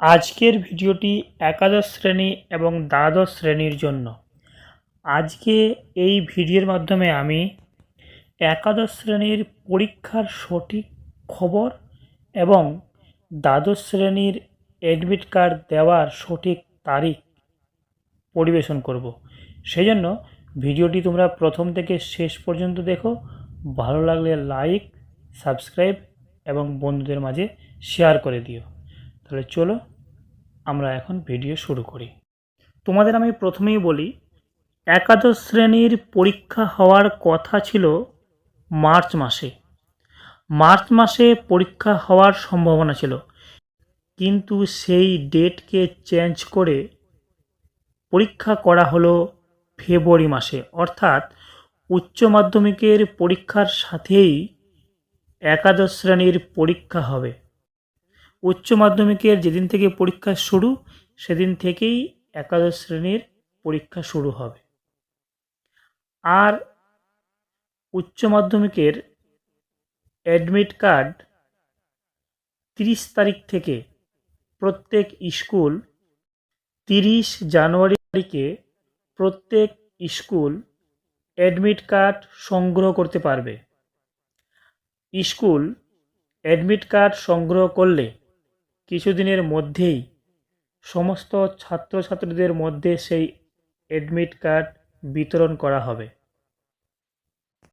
আজকের ভিডিওটি একাদশ শ্রেণি এবং দ্বাদশ শ্রেণির জন্য। আজকে এই ভিডিওর মাধ্যমে আমি একাদশ শ্রেণির পরীক্ষার সঠিক খবর এবং দ্বাদশ শ্রেণির অ্যাডমিট কার্ড দেওয়ার সঠিক তারিখ পরিবেশন করব। সেই জন্য ভিডিওটি তোমরা প্রথম থেকে শেষ পর্যন্ত দেখো। ভালো লাগলে লাইক সাবস্ক্রাইব এবং বন্ধুদের মাঝে শেয়ার করে দিও। তাহলে চলো আমরা এখন ভিডিও শুরু করি। তোমাদের আমি প্রথমেই বলি, একাদশ শ্রেণির পরীক্ষা হওয়ার কথা ছিল মার্চ মাসে। মার্চ মাসে পরীক্ষা হওয়ার সম্ভাবনা ছিল। কিন্তু সেই ডেটকে চেঞ্জ করে পরীক্ষা করা হলো ফেব্রুয়ারি মাসে। অর্থাৎ উচ্চ মাধ্যমিকের পরীক্ষার সাথেই একাদশ শ্রেণির পরীক্ষা হবে। উচ্চ মাধ্যমিকের যেদিন থেকে পরীক্ষা শুরু, সেদিন থেকেই একাদশ শ্রেণির পরীক্ষা শুরু হবে। আর উচ্চ মাধ্যমিকের অ্যাডমিট কার্ড তিরিশ তারিখ থেকে প্রত্যেক স্কুল তিরিশ জানুয়ারি তারিখে প্রত্যেক স্কুল অ্যাডমিট কার্ড সংগ্রহ করতে পারবে। স্কুল অ্যাডমিট কার্ড সংগ্রহ করলে কিছুদিনের মধ্যেই সমস্ত ছাত্রছাত্রীদের মধ্যে সেই অ্যাডমিট কার্ড বিতরণ করা হবে।